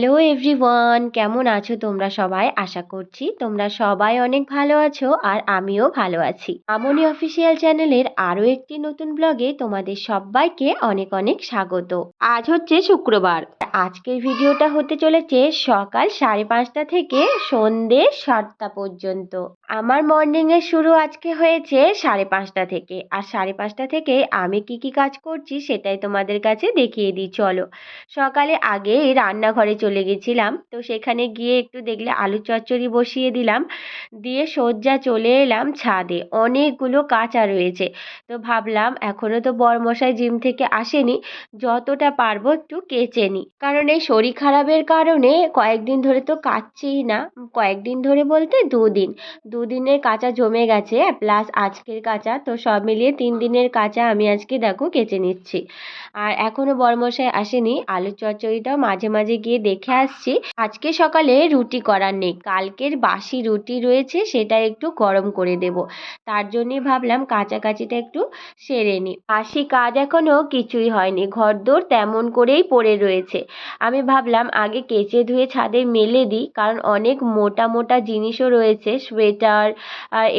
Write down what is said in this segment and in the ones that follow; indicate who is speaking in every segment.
Speaker 1: Hello everyone কেমন আছো তোমরা সবাই? আশা করছি তোমরা সবাই অনেক ভালো আছো আর আমিও ভালো আছি। আমনি অফিসিয়াল চ্যানেলের আরও একটি নতুন ব্লগে তোমাদের সবাইকে অনেক অনেক স্বাগত। আজ হচ্ছে শুক্রবার। আজকের ভিডিওটা হতে চলেছে সকাল সাড়ে পাঁচটা থেকে সন্ধে সাতটা পর্যন্ত। আমার মর্নিংয়ের শুরু আজকে হয়েছে সাড়ে পাঁচটা থেকে। আর সাড়ে পাঁচটা থেকে আমি কি কি কাজ করছি সেটাই তোমাদের কাছে দেখিয়ে দিই, চলো। সকালে আগে রান্নাঘরে চলে গেছিলাম। তো সেখানে গিয়ে একটু দেখলে আলু চচ্চড়ি বসিয়ে দিলাম। দিয়ে সজ্জা চলে এলাম ছাদে। অনেকগুলো কাঁচা রয়েছে। তো ভাবলাম এখনও তো বরমশাই জিম থেকে আসেনি, যতটা পারব একটু কেচে নিই। কারণ এই শরীর খারাপের কারণে কয়েকদিন ধরে তো কাচ্ছিই না। কয়েকদিন ধরে বলতে দুদিন। দুদিনের কাঁচা জমে গেছে, প্লাস আজকের কাঁচা। তো সব মিলিয়ে তিন দিনের কাঁচা আমি আজকে দেখো কেচে নিচ্ছি। আর এখনও বরমশাই আসেনি। আলুর চচ্চড়িটাও মাঝে মাঝে গিয়ে দেখে আসছি। আজকে সকালে রুটি করার নেই, কালকের বাসি রুটি রয়েছে সেটা একটু গরম করে দেব। তার জন্যই ভাবলাম কাচাকাচিটা একটু সেরে নিই বাসি কাজ এখনও কিছুই হয়নি, ঘরদোর তেমন করেই পড়ে রয়েছে। আমি ভাবলাম আগে কেচে ধুয়ে ছাদে মেলে দিই, কারণ অনেক মোটা মোটা জিনিসও রয়েছে, সোয়েটার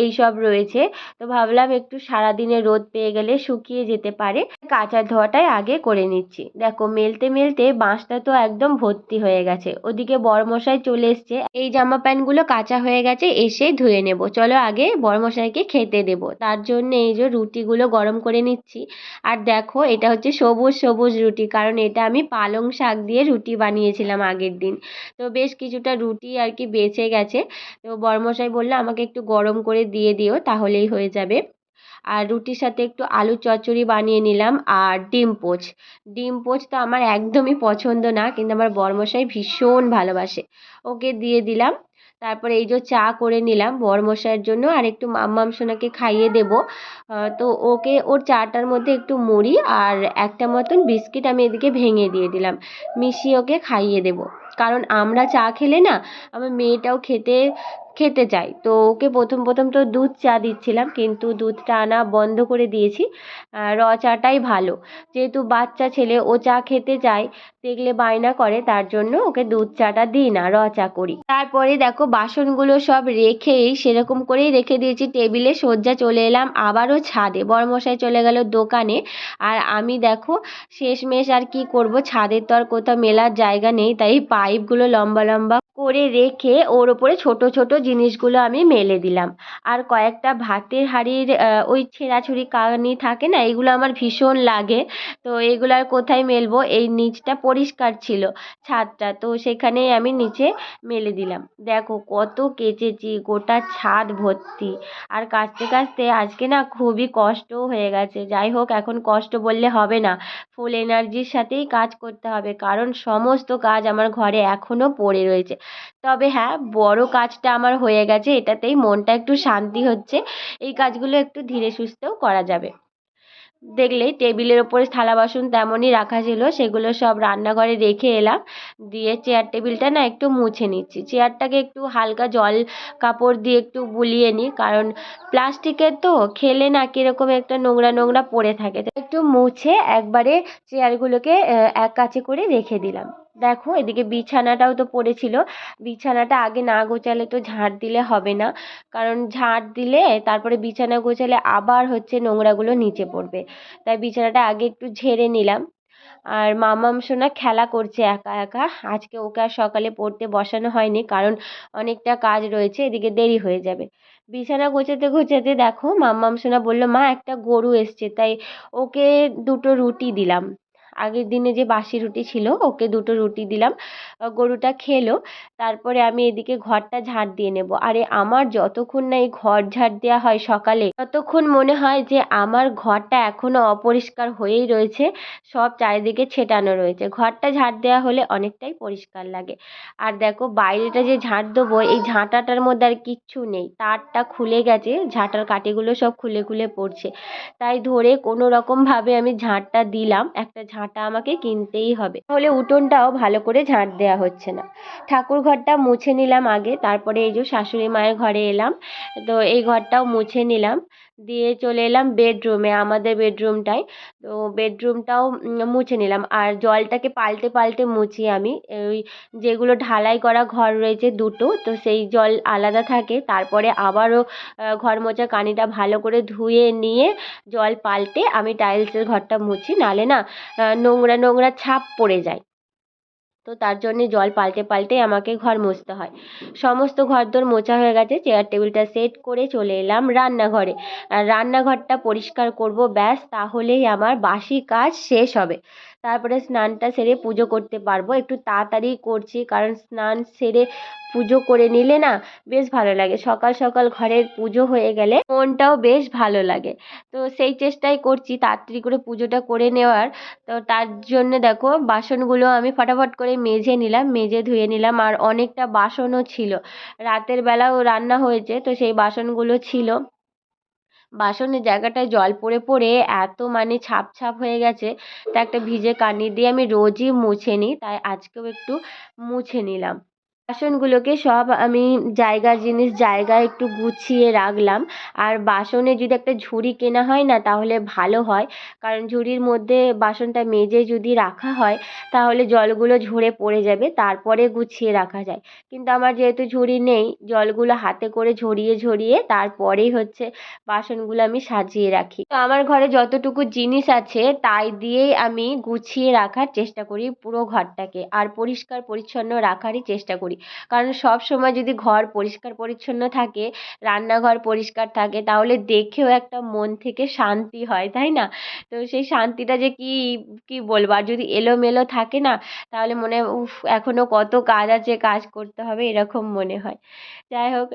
Speaker 1: এইসব রয়েছে। তো ভাবলাম একটু সারাদিনে রোদ পেয়ে গেলে শুকিয়ে যেতে পারে। কাঁচা ধোয়াটাই আগে করে নিচ্ছি। দেখো, মেলতে মেলতে বাঁশটা তো একদম ভর্তি হয়ে গেছে। ওদিকে বড়মশাই চলে এসছে। এই জামা প্যান্টগুলো কাঁচা হয়ে গেছে, এসে ধুয়ে নেব। চলো আগে বড়মশাইকে খেতে দেবো। তার জন্য এই যে রুটিগুলো গরম করে নিচ্ছি। আর দেখো, এটা হচ্ছে সবুজ সবুজ রুটি, কারণ এটা আমি পালং শাক দিয়ে রুটি বানিয়েছিলাম আগের দিন। তো বেশ কিছুটা রুটি আর কি বেঁচে গেছে। তো বড়মশাই বলল, আমাকে একটু গরম করে দিয়ে দিও, তাহলেই হয়ে যাবে। আর রুটির সাথে একটু আলু চচ্চড়ি বানিয়ে নিলাম আর ডিম পোচ। ডিম পোচ তো আমার একদমই পছন্দ না, কিন্তু আমার বরমশাই ভীষণ ভালোবাসে। ওকে দিয়ে দিলাম। তারপরে এই যে চা করে নিলাম বরমশাইয়ের জন্য আর একটু মাম্মাম সোনাকে খাইয়ে দেবো। তো ওকে ওর চাটার মধ্যে একটু মুড়ি আর একটা মতন বিস্কিট আমি এদিকে ভেঙে দিয়ে দিলাম। মিশিয়ে ওকে খাইয়ে দেবো। কারণ আমরা চা খেলে না, আমার মেয়েটাও খেতে খেতে চায় তো ওকে প্রথম প্রথম তো দুধ চা দিচ্ছিলাম, কিন্তু দুধটা আনা বন্ধ করে দিয়েছি। র চাটাই ভালো। যেহেতু বাচ্চা ছেলে, ও চা খেতে চায়, দেখলে বায়না করে, তার জন্য ওকে দুধ চাটা দিই না, র চা করি। তারপরে দেখো বাসনগুলো সব রেখেই সেরকম করেই রেখে দিয়েছি, টেবিলে সজ্জা চলে এলাম, আবারও ছাদে। বড়মশাই চলে গেল দোকানে। আর আমি দেখো শেষমেশ আর কি করব, ছাদের তো আর কোথাও মেলার জায়গা নেই, তাই পাইপগুলো লম্বা লম্বা করে রেখে ওর ওপরে ছোট ছোট জিনিসগুলো আমি মেলে দিলাম। আর কয়েকটা ভাতের হাঁড়ির ওই ছেঁড়াছুড়ি কানি থাকে না, এগুলো আমার ভীষণ লাগে। তো এগুলো আর কোথায় মেলবো? এই নিচটা পরিষ্কার ছিল ছাদটা, তো সেখানেই আমি নিচে মেলে দিলাম। দেখো কত কেচেছি, গোটা ছাদ ভর্তি। আর কাচতে কাচতে আজকে না খুবই কষ্টও হয়ে গেছে। যাই হোক, এখন কষ্ট বললে হবে না। ফুল এনার্জির সাথেই কাজ করতে হবে, কারণ সমস্ত কাজ আমার ঘরে এখনও পড়ে রয়েছে। তবে হ্যাঁ বড় কাজটা আমার হয়ে গেছে, এটাতেই মনটা একটু শান্তি হচ্ছে। এই কাজগুলো একটু ধীরে সুস্থেও করা যাবে। দেখলেই টেবিলের ওপরে থালা বাসন তেমনই রাখা ছিল, সেগুলো সব রান্নাঘরে রেখে এলাম। দিয়ে চেয়ার টেবিলটা না একটু মুছে নিচ্ছি। চেয়ারটাকে একটু হালকা জল কাপড় দিয়ে একটু বুলিয়ে নিই, কারণ প্লাস্টিকের তো খেলে না কীরকম একটা নোংরা নোংরা পড়ে থাকে। একটু মুছে একবারে চেয়ারগুলোকে এক কাছে করে রেখে দিলাম। দেখো, এদিকে বিছানাটাও তো পড়েছিল। বিছানাটা আগে না গোছালে তো ঝাঁট দিলে হবে না। কারণ ঝাঁট দিলে তারপরে বিছানা গোছালে আবার হচ্ছে নোংরাগুলো নিচে পড়বে। তাই বিছানাটা আগে একটু ঝেড়ে নিলাম। আর মামাম সোনা খেলা করছে একা একা। আজকে ওকে আর সকালে পড়তে বসানো হয়নি কারণ অনেকটা কাজ রয়েছে, এদিকে দেরি হয়ে যাবে। বিছানা গোছাতে গোছাতে দেখো মাম্মাম সোনা বলল, মা, একটা গরু এসছে। তাই ওকে দুটো রুটি দিলাম। আগের দিনে যে বাসি রুটি ছিল, ওকে দুটো রুটি দিলাম। গরুটা খেলো। তারপরে আমি এদিকে ঘরটা ঝাড় দিয়ে নেব। আরে, আমার যতক্ষণ না এই ঘর ঝাড় দেওয়া হয় সকালে, ততক্ষণ মনে হয় যে আমার ঘরটা এখনও অপরিষ্কার হয়েই রয়েছে। সব চারিদিকে ছেটানো রয়েছে। ঘরটা ঝাড় দেওয়া হলে অনেকটাই পরিষ্কার লাগে। আর দেখো, বাইরেটা যে ঝাঁট দেবো, এই ঝাঁটাটার মধ্যে আর কিচ্ছু নেই। তারটা খুলে গেছে, ঝাঁটার কাঠিগুলো সব খুলে খুলে পড়ছে। তাই ধরে কোনো রকমভাবে আমি ঝাঁটটা দিলাম। একটা ঝাঁটা আমাকে কিনতেই হবে। তাহলে উঠোনটাও ভালো করে ঝাঁট দেওয়া হচ্ছে না। ঠাকুর ঘরটা মুছে নিলাম আগে, তারপরে এই যে শাশুড়ি মায়ের ঘরে এলাম। তো এই ঘরটাও মুছে নিলাম। দিয়ে চলে এলাম বেডরুমে আমাদের বেডরুমটায় তো বেডরুমটাও মুছে নিলাম। আর জলটাকে পাল্টে পাল্টে মুছি আমি। ওই যেগুলো ঢালাই করা ঘর রয়েছে দুটো, তো সেই জল আলাদা থাকে। তারপরে আবারও ঘর মোছা কানিটা ভালো করে ধুয়ে নিয়ে জল পাল্টে আমি টাইলসের ঘরটা মুছি। নালে না নোংরা নোংরা ছাপ পড়ে যায়। তো তার জন্যে জল পাল্টে পাল্টে আমাকে ঘর মুছতে হয়। সমস্ত ঘরদোর মোছা হয়ে গেছে চেয়ার টেবিলটা সেট করে চলে এলাম রান্নাঘরে। আর রান্নাঘরটা পরিষ্কার করব, ব্যাস, তাহলেই আমার বাসি কাজ শেষ হবে। তারপরে স্নানটা সেরে পুজো করতে পারব। একটু তাড়াতাড়ি করছি, কারণ স্নান সেরে পুজো করে নিলে না বেশ ভালো লাগে। সকাল সকাল ঘরের পুজো হয়ে গেলে মনটাও বেশ ভালো লাগে। তো সেই চেষ্টাই করছি তাড়াতাড়ি করে পুজোটা করে নেওয়ার। তো তার জন্য দেখো বাসনগুলো আমি ফটাফট করে মেজে নিলাম, মেজে ধুয়ে নিলাম আর অনেকটা বাসনও ছিল। রাতের বেলাও রান্না হয়েছে, তো সেই বাসনগুলো ছিল। বাসনের জায়গাটায় জল পড়ে পড়ে এত মানে ছাপ ছাপ হয়ে গেছে। তা একটা ভিজে কানি দিয়ে আমি রোজই মুছে নিই, তাই আজকেও একটু মুছে নিলাম। বাসনগুলোকে সব আমি জায়গা জিনিস জায়গায় একটু গুছিয়ে রাখলাম। আর বাসনে যদি একটা ঝুড়ি কেনা হয় না, তাহলে ভালো হয়। কারণ ঝুড়ির মধ্যে বাসনটা মেজে যদি রাখা হয়, তাহলে জলগুলো ঝরে পড়ে যাবে, তারপরে গুছিয়ে রাখা যায়। কিন্তু আমার যেহেতু ঝুড়ি নেই, জলগুলো হাতে করে ঝরিয়ে ঝরিয়ে তারপরেই হচ্ছে বাসনগুলো আমি সাজিয়ে রাখি। তো আমার ঘরে যতটুকু জিনিস আছে, তাই দিয়েই আমি গুছিয়ে রাখার চেষ্টা করি পুরো ঘরটাকে। আর পরিষ্কার পরিচ্ছন্ন রাখারই চেষ্টা করি। কারণ সব সময় যদি ঘর পরিষ্কার পরিচ্ছন্ন থাকে, রান্নাঘর পরিষ্কার থাকে, তাহলে দেখেও একটা মন থেকে শান্তি হয়, তাই না? তো সেই শান্তিটা যে কী কী বলব? আর যদি এলোমেলো থাকে না, তাহলে মনে হয়, উফ এখনও কত কাজ আছে, কাজ করতে হবে, এরকম মনে হয়। যাই হোক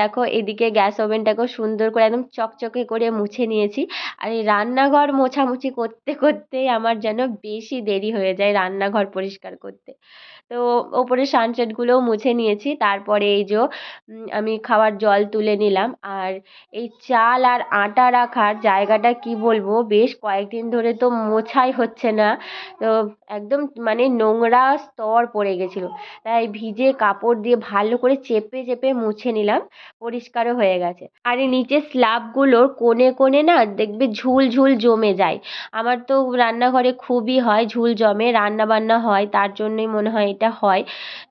Speaker 1: দেখো, এদিকে গ্যাস ওভেনটাকেও সুন্দর করে একদম চকচকে করে মুছে নিয়েছি। আর এই রান্নাঘর মোছামুছি করতে, করতেই আমার যেন বেশি দেরি হয়ে যায় রান্নাঘর পরিষ্কার করতে। তো ওপরে সানসেটগুলোও মুছে নিয়েছি। তারপরে এই যে আমি খাওয়ার জল তুলে নিলাম। আর এই চাল আর আটা রাখার জায়গাটা কি বলব, বেশ কয়েকদিন ধরে তো মোছাই হচ্ছে না। তো একদম মানে নোংরা স্তর পড়ে গেছিল। তাই ভিজে কাপড় দিয়ে ভালো করে চেপে চেপে মুছে নিলাম। পরিষ্কারও হয়ে গেছে। আর এই নিচের স্ল্যাবগুলোর কোণে কোণে না দেখবে ঝুল ঝুল জমে যায়। আমার তো রান্নাঘরে খুবই হয় ঝুল জমে রান্না বান্না হয়। তার জন্যই মনে হয় এটা হয়।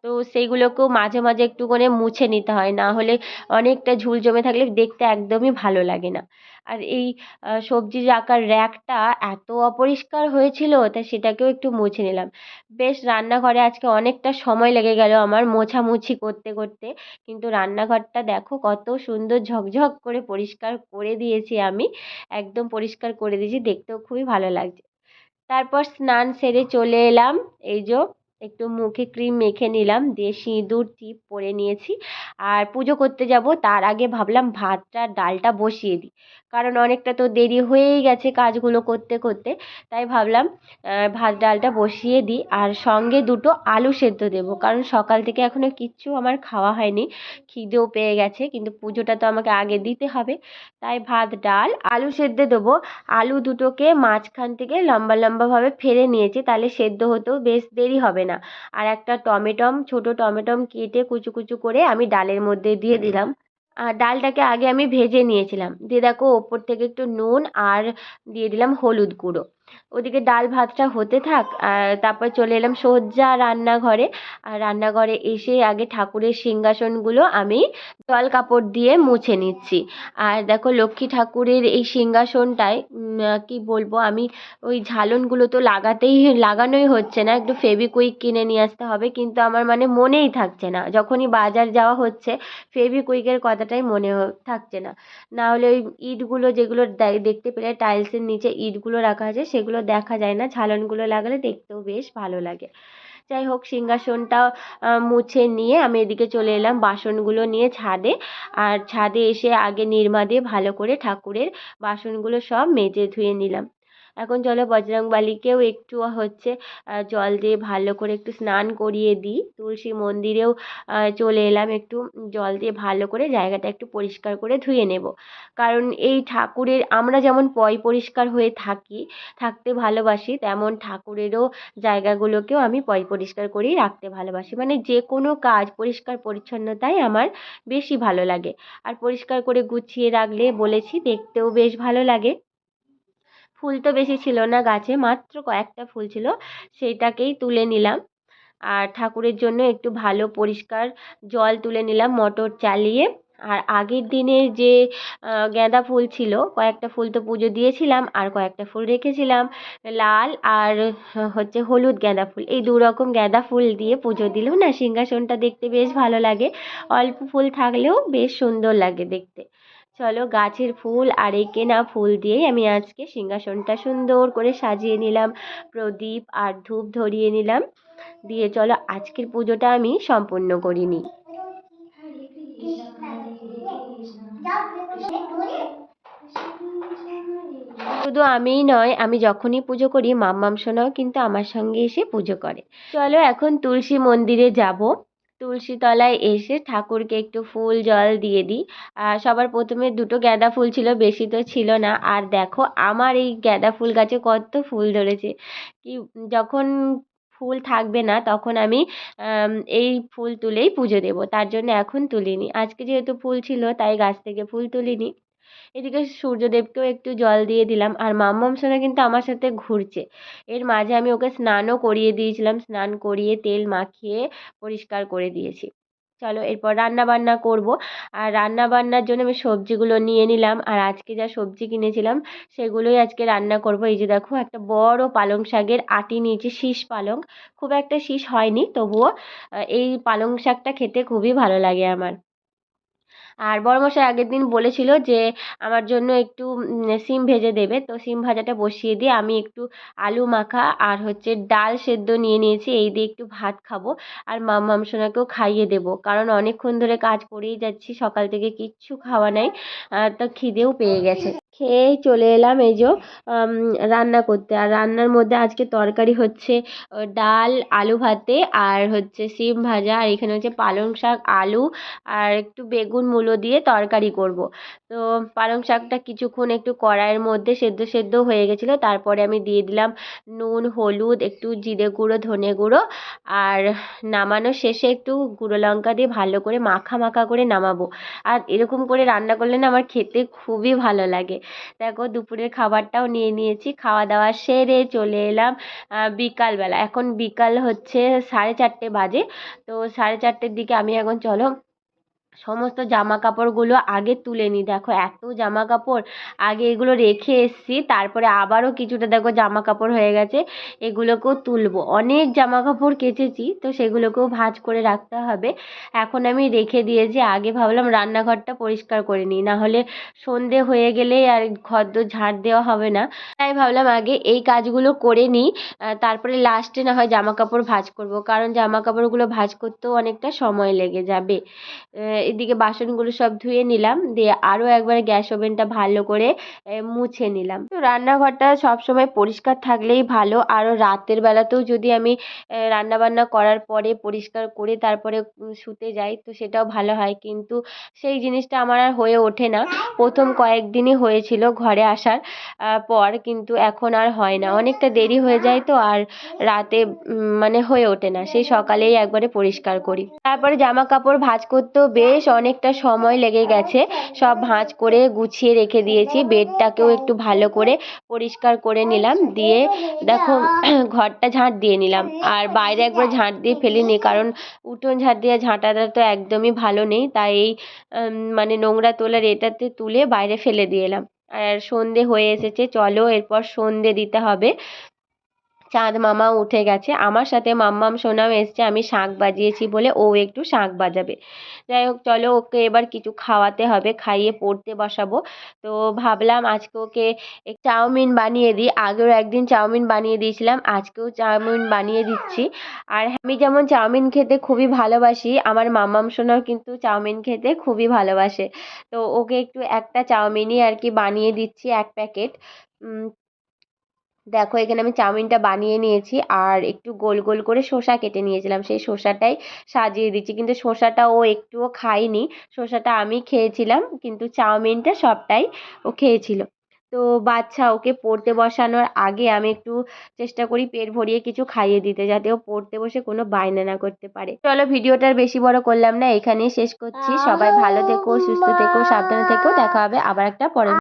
Speaker 1: তো সেইগুলোকেও মাঝে মাঝে একটু করে মুছে নিতে হয়। না হলে অনেকটা ঝুল জমে থাকলে দেখতে একদমই ভালো লাগে না। আর এই সবজি রাখার র্যাকটা এত অপরিষ্কার হয়েছিল তাই সেটাকেও একটু মুছে নিলাম। বেশ রান্নাঘরে আজকে অনেকটা সময় লেগে গেল আমার মোছামুছি করতে করতে। কিন্তু রান্নাঘরটা দেখো কত সুন্দর ঝকঝক করে পরিষ্কার করে দিয়েছি আমি। একদম পরিষ্কার করে দিয়েছি, দেখতেও খুবই ভালো লাগছে। তারপর স্নান সেরে চলে এলাম। এই যে একটু মুখে ক্রিম মেখে নিলাম, দিয়ে সিঁদুর, টিপ পরে নিয়েছি। আর পুজো করতে যাব, তার আগে ভাবলাম ভাতটা, ডালটা বসিয়ে দিই। কারণ অনেকটা তো দেরি হয়েই গেছে কাজগুলো করতে করতে। তাই ভাবলাম ভাত ডালটা বসিয়ে দিই আর সঙ্গে দুটো আলু সেদ্ধ দেবো। কারণ সকাল থেকে এখনও কিচ্ছু আমার খাওয়া হয়নি। খিদেও পেয়ে গেছে, কিন্তু পুজোটা তো আমাকে আগে দিতে হবে। তাই ভাত, ডাল, আলু সেদ্ধ দেবো। আলু দুটোকে মাঝখান থেকে লম্বা, লম্বাভাবে ফেলে নিয়েছি। তাহলে সেদ্ধ হতেও বেশ দেরি হবে না। আর একটা টমেটম, ছোটো টমেটম কেটে কুচু কুচু করে আমি ডালের মধ্যে দিয়ে দিলাম। আর ডালটাকে আগে আমি ভেজে নিয়েছিলাম। দিয়ে দেখো, ওপর থেকে একটু নুন আর দিয়ে দিলাম হলুদ গুঁড়ো। ওদিকে ডাল ভাতটা হতে থাক, আর তারপর চলে এলাম সোজা রান্নাঘরে। আর রান্নাঘরে এসে আগে ঠাকুরের সিংহাসনগুলো আমি জল কাপড় দিয়ে মুছে নিচ্ছি। আর দেখো লক্ষ্মী ঠাকুরের এই সিংহাসনটায় কি বলব আমি, ওই ঝালনগুলো তো লাগাতেই লাগানোই হচ্ছে না। একটু ফেভিকুইক কিনে নিয়ে আসতে হবে, কিন্তু আমার মানে মনেই থাকছে না। যখনই বাজার যাওয়া হচ্ছে, ফেভিকুইকের কথাটাই মনে থাকছে না। না হলে ওই ইটগুলো যেগুলো দেখতে পেলে টাইলসের নিচে ইটগুলো রাখা আছে, সে সেগুলো দেখা যায় না। ঝালনগুলো লাগালে দেখতেও বেশ ভালো লাগে। যাই হোক, সিংহাসনটা মুছে নিয়ে আমি এদিকে চলে এলাম বাসনগুলো নিয়ে ছাদে। আর ছাদে এসে আগে নির্মা দিয়ে ভালো করে ঠাকুরের বাসনগুলো সব মেজে ধুয়ে নিলাম। এখন চলো বজরংবলীকেও একটু হচ্ছে জল দিয়ে ভালো করে একটু স্নান করিয়ে দিই। তুলসী মন্দিরেও চলে এলাম একটু জল দিয়ে ভালো করে জায়গাটা একটু পরিষ্কার করে ধুয়ে নেব। কারণ এই ঠাকুরের আমরা যেমন পয় পরিষ্কার হয়ে থাকি, থাকতে ভালোবাসি, তেমন ঠাকুরেরও জায়গাগুলোকেও আমি পয় পরিষ্কার করেই রাখতে ভালোবাসি। মানে যে কোনো কাজ পরিষ্কার পরিচ্ছন্নতাই আমার বেশি ভালো লাগে। আর পরিষ্কার করে গুছিয়ে রাখলে বলেছি, দেখতেও বেশ ভালো লাগে। ফুল তো বেশি ছিল না গাছে, মাত্র কয়েকটা ফুল ছিল, সেইটাকেই তুলে নিলাম। আর ঠাকুরের জন্য একটু ভালো পরিষ্কার জল তুলে নিলাম মোটর চালিয়ে। আর আগের দিনের যে গাঁদা ফুল ছিল, কয়েকটা ফুল তো পুজো দিয়েছিলাম, আর কয়েকটা ফুল রেখেছিলাম। লাল আর হচ্ছে হলুদ গাঁদা ফুল, এই দু রকম গাঁদা ফুল দিয়ে পুজো দিলেও না, সিংহাসনটা দেখতে বেশ ভালো লাগে। অল্প ফুল থাকলেও বেশ সুন্দর লাগে দেখতে। চলো গাছের ফুল আর এই কেনা ফুল দিয়েই আমি আজকে সিংহাসনটা সুন্দর করে সাজিয়ে নিলাম, প্রদীপ আর ধূপ ধরিয়ে নিলাম। দিয়ে চলো আজকের পুজোটা আমি সম্পূর্ণ করে নিই শুধু আমিই নয়, আমি যখনই পুজো করি, মাম্মাম সোনাও কিন্তু আমার সঙ্গে এসে পুজো করে। চলো এখন তুলসী মন্দিরে যাব। তুলসী তলায় এসে ঠাকুরকে একটু ফুল, জল দিয়ে দিই। সবার প্রথমে দুটো গাঁদা ফুল ছিল, বেশি তো ছিল না। আর দেখো, আমার এই গাঁদা ফুল গাছে কত ফুল ধরেছে। কি, যখন ফুল থাকবে না, তখন আমি, এই ফুল তুলেই পুজো দেবো। তার জন্য এখন তুলিনি। আজকে যেহেতু ফুল ছিল, তাই গাছ থেকে ফুল তুলিনি। এদিকে সূর্যদেবকেও একটু জল দিয়ে দিলাম। আর মাম্মাম সোনা কিন্তু আমার সাথে ঘুরছে। এর মাঝে আমি ওকে স্নানও করিয়ে দিয়েছিলাম। স্নান করিয়ে তেল মাখিয়ে পরিষ্কার করে দিয়েছি। চলো, এরপর রান্না বান্না করব। আর রান্না বান্নার জন্য আমি সবজিগুলো নিয়ে নিলাম। আর আজকে যা সবজি কিনেছিলাম, সেগুলোই আজকে রান্না করব। এই যে দেখো, একটা বড় পালং শাকের আটি নিয়েছি, শীষ পালং। খুব একটা শীষ হয়নি, তবুও এই পালং শাকটা খেতে খুবই ভালো লাগে আমার। আর বড়মশাই আগের দিন বলেছিল যে, আমার জন্য একটু সিম ভেজে দেবে। তো সিম ভাজাটা বসিয়ে দিয়ে আমি একটু আলু মাখা আর হচ্ছে ডাল সেদ্ধ নিয়ে নিয়েছি। এই দিয়ে একটু ভাত খাব আর মাম্মাম সোনাকেও খাইয়ে দেবো। কারণ অনেকক্ষণ ধরে কাজ করেই যাচ্ছি, সকাল থেকে কিচ্ছু খাওয়া নাই। তো খিদেও পেয়ে গেছে। খেয়ে চলে এলাম এই যে রান্না করতে। আর রান্নার মধ্যে আজকে তরকারি হচ্ছে ডাল, আলু ভাতে আর হচ্ছে সিম ভাজা। আর এখানে হচ্ছে পালং শাক, আলু আর একটু বেগুন, মূলো দিয়ে তরকারি করব। তো পালং শাকটা কিছুক্ষণ একটু কড়াইয়ের মধ্যে সেদ্ধ সেদ্ধ হয়ে গেছিল। তারপরে আমি দিয়ে দিলাম নুন, হলুদ, একটু জিরে গুঁড়ো, ধনে গুঁড়ো। আর নামানোর শেষে একটু গুঁড়ো লঙ্কা দিয়ে ভালো করে মাখা মাখা করে নামাবো। আর এরকম করে রান্না করলে না আমার খেতে খুবই ভালো লাগে। দেখো দুপুরের খাবারটাও নিয়ে নিয়েছি। খাওয়া দাওয়া সেরে চলে এলাম বিকালবেলা এখন বিকাল হচ্ছে সাড়ে চারটে বাজে। তো সাড়ে চারটের দিকে আমি এখন চলো সমস্ত জামা কাপড়গুলো আগে তুলে নিই দেখো, এত জামা কাপড় আগে এগুলো রেখে এসছি, তারপরে আবারও কিছুটা দেখো জামা কাপড় হয়ে গেছে, এগুলোকেও তুলবো। অনেক জামা কাপড় কেচেছি, তো সেগুলোকেও ভাঁজ করে রাখতে হবে। এখন আমি রেখে দিয়েছি, আগে ভাবলাম রান্নাঘরটা পরিষ্কার করে নিই, নাহলে সন্ধে হয়ে গেলে আর ঘর দোর ঝাঁট দেওয়া হবে না। তাই ভাবলাম আগে এই কাজগুলো করে নিই তারপরে লাস্টে না হয় জামা কাপড় ভাঁজ করব, কারণ জামা কাপড়গুলো ভাঁজ করতেও অনেকটা সময় লেগে যাবে। এদিকে বাসনগুলো সব ধুয়ে নিলাম। দিয়ে আরও একবার গ্যাস ওভেনটা ভালো করে মুছে নিলাম। তো রান্নাঘরটা সবসময় পরিষ্কার থাকলেই ভালো। আরও রাতের বেলাতেও যদি আমি রান্নাবান্না করার পরে পরিষ্কার করে তারপরে শুতে যাই, তো সেটাও ভালো হয়। কিন্তু সেই জিনিসটা আমার আর হয়ে ওঠে না। প্রথম কয়েকদিনই হয়েছিল ঘরে আসার পর, কিন্তু এখন আর হয় না। অনেকটা দেরি হয়ে যায় তো, আর রাতে মানে হয়ে ওঠে না। সেই সকালেই একবারে পরিষ্কার করি। তারপরে জামা কাপড় ভাঁজ করতেও বেশ অনেকটা সময় লেগে গেছে। সব ভাঁজ করে গুছিয়ে রেখে দিয়েছি। বেডটাকেও একটু ভালো করে পরিষ্কার করে নিলাম। দিয়ে দেখো, ঘরটা ঝাঁট দিয়ে নিলাম। আর বাইরে একবার ঝাঁট দিয়ে ফেলিনি, কারণ উঠোন ঝাঁট দিয়ে ঝাঁটাটা তো একদমই ভালো নেই। তাই এই মানে নোংরা তোলার এটাতে তুলে বাইরে ফেলে দিয়ে এলাম। আর সন্ধে হয়ে এসেছে। চলো এরপর সন্ধে দিতে হবে। চাঁদ মামা উঠে গেছে। আমার সাথে মাম্মাম সোনাম এসছে, আমি শাঁখ বাজিয়েছি বলে ও একটু শাঁখ বাজাবে। যাই হোক, চলো ওকে এবার কিছু খাওয়াতে হবে, খাইয়ে পড়তে বসাবো। তো ভাবলাম আজকে ওকে চাউমিন বানিয়ে দিই। আগেও একদিন চাউমিন বানিয়ে দিয়েছিলাম, আজকেও চাউমিন বানিয়ে দিচ্ছি। আর আমি যেমন চাউমিন খেতে খুবই ভালোবাসি, আমার মাম্মাম সোনাও কিন্তু চাউমিন খেতে খুবই ভালোবাসে। তো ওকে একটু একটা চাউমিনই আর কি বানিয়ে দিচ্ছি, এক প্যাকেট। দেখো, এখানে আমি চাউমিনটা বানিয়ে নিয়েছি আর একটু গোল গোল করে শসা কেটে নিয়েছিলাম। সেই শসাটাই সাজিয়ে দিচ্ছি। কিন্তু শসাটা ও একটুও খায়নি। শসাটা আমি খেয়েছিলাম, কিন্তু চাউমিনটা সবটাই ও খেয়েছিল। তো বাচ্চা ওকে পড়তে বসানোর আগে আমি একটু চেষ্টা করি পেট ভরিয়ে কিছু খাইয়ে দিতে, যাতে ও পড়তে বসে কোনো বায়না না করতে পারে। চলো ভিডিওটা আর বেশি বড় করলাম না, এখানেই শেষ করছি। সবাই ভালো থেকো, সুস্থ থেকো, সাবধানে থেকো। দেখা হবে আবার একটা পরের